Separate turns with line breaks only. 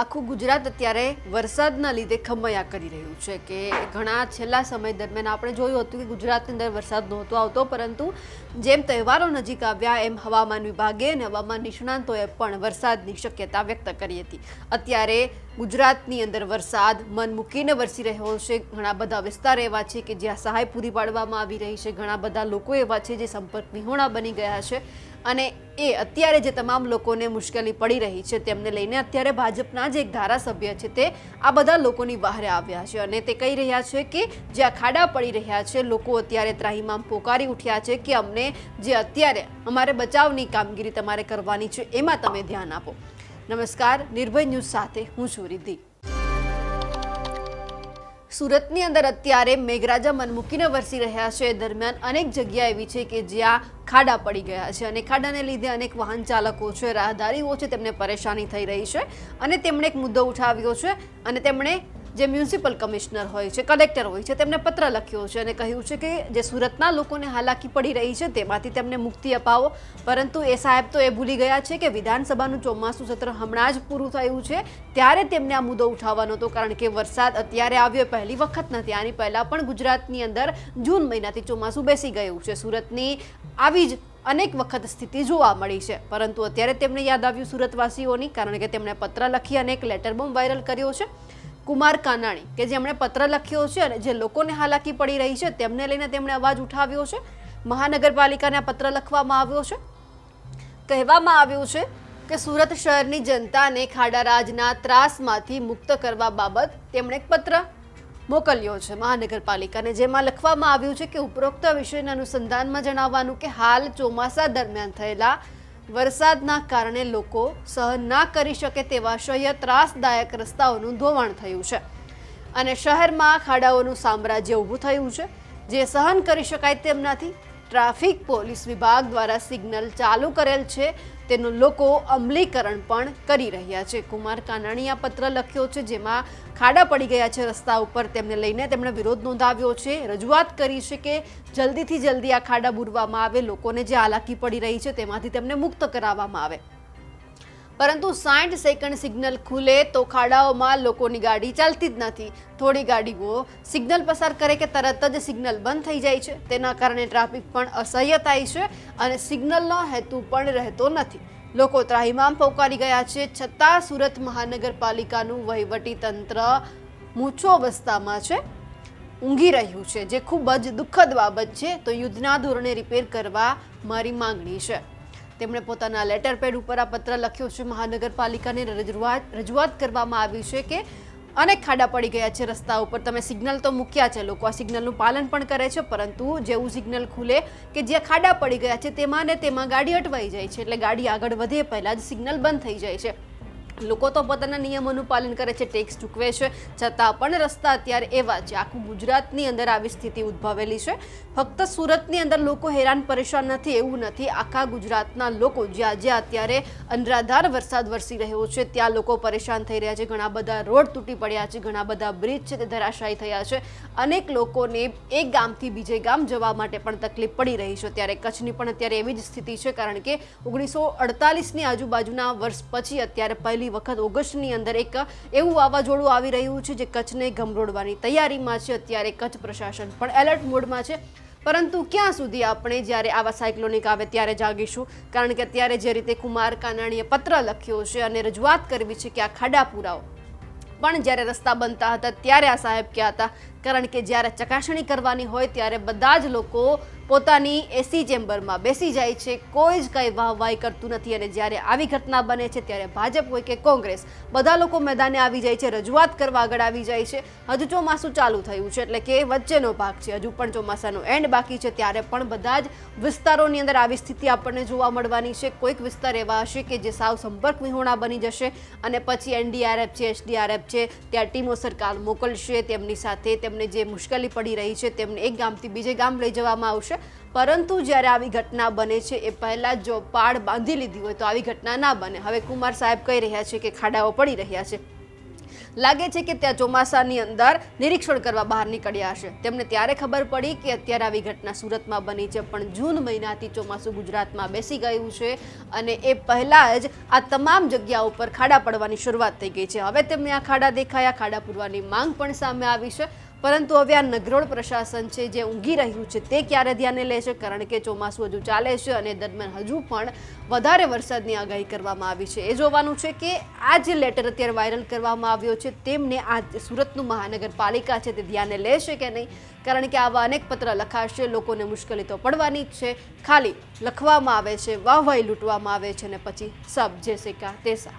આખું ગુજરાત અત્યારે વરસાદના લીધે ખમૈયા કરી રહ્યું છે કે ઘણા છેલ્લા સમય દરમિયાન આપણે જોયું હતું કે ગુજરાતની અંદર વરસાદ નહોતો આવતો, પરંતુ જેમ તહેવારો નજીક આવ્યા, એમ હવામાન વિભાગે અને હવામાન નિષ્ણાંતોએ પણ વરસાદની શક્યતા વ્યક્ત કરી હતી. અત્યારે ગુજરાતની અંદર વરસાદ, મન મૂકીને વરસી રહ્યો છે. ઘણા બધા વિસ્તાર એવા છે કે જ્યાં સહાય પૂરી પાડવામાં આવી રહી છે. ઘણા બધા લોકો એવા છે જે સંપર્ક વિહોણા બની ગયા છે અને એ અત્યારે જે તમામ લોકોને મુશ્કેલી પડી રહી છે તેમને લઈને અત્યારે ભાજપના જે એક ધારાસભ્ય છે તે આ બધા લોકોની બહારે આવ્યા છે અને તે કહી રહ્યા છે કે જ્યાં ખાડા પડી રહ્યા છે, લોકો અત્યારે ત્રાહીમામ પોકારી ઉઠ્યા છે કે અમને જે અત્યારે અમારે બચાવની કામગીરી તમારે કરવાની છે, એમાં તમે ધ્યાન આપો. નમસ્કાર, નિર્ભય ન્યૂઝ સાથે હું છું રિદ્ધિ. સુરતની અંદર અત્યારે મેઘરાજા મન મૂકીને વરસી રહ્યા છે. દરમિયાન અનેક જગ્યા એવી છે કે જ્યાં ખાડા પડી ગયા છે અને ખાડાને લીધે અનેક વાહન ચાલકો છે, રાહદારીઓ છે, તેમને પરેશાની થઈ રહી છે અને તેમણે એક મુદ્દો ઉઠાવ્યો છે અને તેમણે જે મ્યુનિસિપલ કમિશનર હોય છે, કલેક્ટર હોય છે, તેમને પત્ર લખ્યો છે અને કહ્યું છે કે જે સુરતના લોકોને હાલાકી પડી રહી છે તેમાંથી તેમને મુક્તિ અપાવો. પરંતુ એ સાહેબ તો એ ભૂલી ગયા છે કે વિધાનસભાનું ચોમાસું સત્ર હમણાં જ પૂરું થયું છે, ત્યારે તેમને આ મુદ્દો ઉઠાવવાનો હતો. કારણ કે વરસાદ અત્યારે આવ્યો પહેલી વખત નથી, આની પહેલાં પણ ગુજરાતની અંદર જૂન મહિનાથી ચોમાસું બેસી ગયું છે. સુરતની આવી જ અનેક વખત સ્થિતિ જોવા મળી છે. પરંતુ અત્યારે તેમને યાદ આવ્યું સુરતવાસીઓની, કારણ કે તેમણે પત્ર લખી અને એક લેટર બોમ્બ વાયરલ કર્યો છે. કુમાર કાનાણી, કે જેમણે પત્ર લખ્યો છે અને જે લોકોને હાલાકી પડી રહી છે, તેમને લઈને તેમણે અવાજ ઉઠાવ્યો છે. મહાનગરપાલિકાને આ પત્ર લખવામાં આવ્યો છે. કહેવામાં આવ્યું છે કે સુરત શહેરની જનતાને ખાડારાજના ત્રાસમાંથી મુક્ત કરવા બાબત તેમણે એક પત્ર મોકલ્યો છે. મહાનગરપાલિકાને જેમાં લખવામાં આવ્યું છે કે ઉપરોક્ત વિષયના અનુસંધાનમાં જણાવવાનું કે હાલ ચોમાસા દરમિયાન થયેલા વરસાદના કારણે લોકો સહન ના કરી શકે તેવા શહ્ય ત્રાસદાયક રસ્તાઓનું ધોવાણ થયું છે. અને શહેરમાં ખાડાઓનું સામ્રાજ્ય ઊભું થયું છે. જે સહન કરી શકાય તેમ નથી ટ્રાફિક પોલીસ વિભાગ દ્વારા સિગ્નલ ચાલુ કરેલ છે. તેનું લોકો અમલીકરણ પણ કરી રહ્યા છે. કુમાર કાનાણીએ પત્ર લખ્યો છે, જેમાં ખાડા પડી ગયા છે રસ્તા ઉપર. તેમને લઈને તેમણે વિરોધ નોંધાવ્યો છે. રજૂઆત કરી છે કે જલ્દીથી જલ્દી આ ખાડા બુરવામાં આવે. લોકોને જે હાલાકી પડી રહી છે, તેમાંથી તેમને મુક્ત કરાવવામાં આવે. પરંતુ સાઠ સેકન્ડ સિગ્નલ ખુલે તો ખાડાઓમાં લોકોની ગાડી ચાલતી જ નથી. થોડી ગાડીઓ સિગ્નલ પસાર કરે કે તરત જ સિગ્નલ બંધ થઈ જાય છે. તેના કારણે ટ્રાફિક પણ અસહ્ય થાય છે અને સિગ્નલનો હેતુ પણ રહેતો નથી. લોકો ત્રાહિમામ પોકારી ગયા છે, છતાં સુરત મહાનગરપાલિકાનું વહીવટી તંત્ર મૂછો અવસ્થામાં છે, ઊંઘી રહ્યું છે, જે ખૂબ જ દુઃખદ બાબત છે. તો યુદ્ધના ધોરણે રિપેર કરવા મારી માંગણી છે. તેમણે પોતાના લેટર પેડ ઉપર આ પત્ર લખ્યો છે. મહાનગરપાલિકાને રજૂઆત રજૂઆત કરવામાં આવી છે કે અનેક ખાડા પડી ગયા છે રસ્તા ઉપર તમે સિગ્નલ તો મૂક્યા છે લોકો. આ સિગ્નલનું પાલન પણ કરે છે, પરંતુ જેવું સિગ્નલ ખુલે કે જ્યાં ખાડા પડી ગયા છે, તેમાં ને તેમાં ગાડી અટવાઈ જાય છે. એટલે ગાડી આગળ વધે પહેલાં જ સિગ્નલ બંધ થઈ જાય છે. લોકો તો પોતાના નિયમોનું પાલન કરે છે, ટેક્સ ચૂકવે છે, છતાં પણ રસ્તા અત્યારે એવા છે. આખું ગુજરાતની અંદર આવી સ્થિતિ ઉદ્ભવેલી છે. ફક્ત સુરતની અંદર લોકો હેરાન પરેશાન નથી, એવું નથી. આખા ગુજરાતના લોકો જ્યાં જ્યાં અત્યારે અનરાધાર વરસાદ વરસી રહ્યો છે, ત્યાં લોકો પરેશાન થઈ રહ્યા છે. ઘણા બધા રોડ તૂટી પડ્યા છે, ઘણા બધા બ્રિજ છે તે ધરાશાયી થયા છે. અનેક લોકોને એક ગામથી બીજે ગામ જવા માટે પણ તકલીફ પડી રહી છે. ત્યારે કચ્છની પણ અત્યારે એવી જ સ્થિતિ છે, કારણ કે ઓગણીસો અડતાલીસની આજુબાજુના વર્ષ પછી અત્યારે પહેલી વખત ઓગસ્ટની અંદર એક એવું વાવાઝોડું આવી રહ્યું છે જે કચ્છને ગમરોડવાની તૈયારીમાં છે. અત્યારે કચ્છ પ્રશાસન પણ એલર્ટ મોડમાં છે. પરંતુ ક્યાં સુધી આપણે જ્યારે આવા સાયક્લોનિક આવે ત્યારે જાગીશું? કારણ કે અત્યારે જે રીતે કુમાર કાનાણીએ પત્ર લખ્યો છે અને રજૂઆત કરવી છે કે આ ખાડા પુરાઓ પણ જ્યારે રસ્તા બનતા હતા ત્યારે આ સાહેબ ક્યાં હતા. કારણ કે જ્યારે ચકાસણી કરવાની હોય ત્યારે બધા જ લોકો પોતાની એસી ચેમ્બરમાં બેસી જાય છે. કોઈ જ કંઈ વાહવાહી કરતું નથી અને જ્યારે આવી ઘટના બને છે ત્યારે ભાજપ હોય કે કોંગ્રેસ, બધા લોકો મેદાને આવી જાય છે, રજૂઆત કરવા આગળ આવી જાય છે. હજુ ચોમાસું ચાલુ થયું છે એટલે કે વચ્ચેનો ભાગ છે. હજુ પણ ચોમાસાનો એન્ડ બાકી છે ત્યારે પણ બધા જ વિસ્તારોની અંદર આવી સ્થિતિ આપણને જોવા મળવાની છે. કોઈક વિસ્તાર એવા હશે કે જે સાવ સંપર્ક વિહોણા બની જશે અને પછી એનડીઆરએફ છે, એસડીઆરએફ છે, ત્યાં ટીમો સરકાર મોકલશે, તેમની સાથે તેમને જે મુશ્કેલી પડી રહી છે તેમને એક ગામથી બીજે ગામ લઈ જવામાં આવશે. પરંતુ જ્યારે આવી ઘટના બને છે, એ પહેલાં જો પાડ બાંધી લીધી હોય તો આવી ઘટના ના બને. હવે કુમાર સાહેબ કહી રહ્યા છે કે ખાડાઓ પડી રહ્યા છે. લાગે છે કે ત્યાં ચોમાસાની અંદર નિરીક્ષણ કરવા બહાર નીકળ્યા હશે. તેમને ત્યારે ખબર પડી કે અત્યારે આવી ઘટના સુરતમાં બની છે, પણ જૂન મહિનાથી ચોમાસું ગુજરાતમાં બેસી ગયું છે અને એ પહેલાં જ આ તમામ જગ્યા ઉપર ખાડા પડવાની શરૂઆત થઈ ગઈ છે. હવે તેમને આ ખાડા દેખાયા, ખાડા પૂરવાની માંગ પણ સામે આવી છે. પરંતુ હવે આ નગરોળ પ્રશાસન છે જે ઊંઘી રહ્યું છે તે ક્યારે ધ્યાને લે છે? કારણ કે ચોમાસું હજુ ચાલે છે અને દરમિયાન હજુ પણ વધારે વરસાદની આગાહી કરવામાં આવી છે. એ જોવાનું છે કે આ જે લેટર અત્યારે વાયરલ કરવામાં આવ્યો છે તેમને આ સુરતનું મહાનગરપાલિકા છે તે ધ્યાને લેશે કે નહીં? કારણ કે આવા અનેક પત્ર લખાશે, લોકોને મુશ્કેલી તો પડવાની જ છે. ખાલી લખવામાં આવે છે, વાહવાહી લૂંટવામાં આવે છે અને પછી સબ જે કા તેસા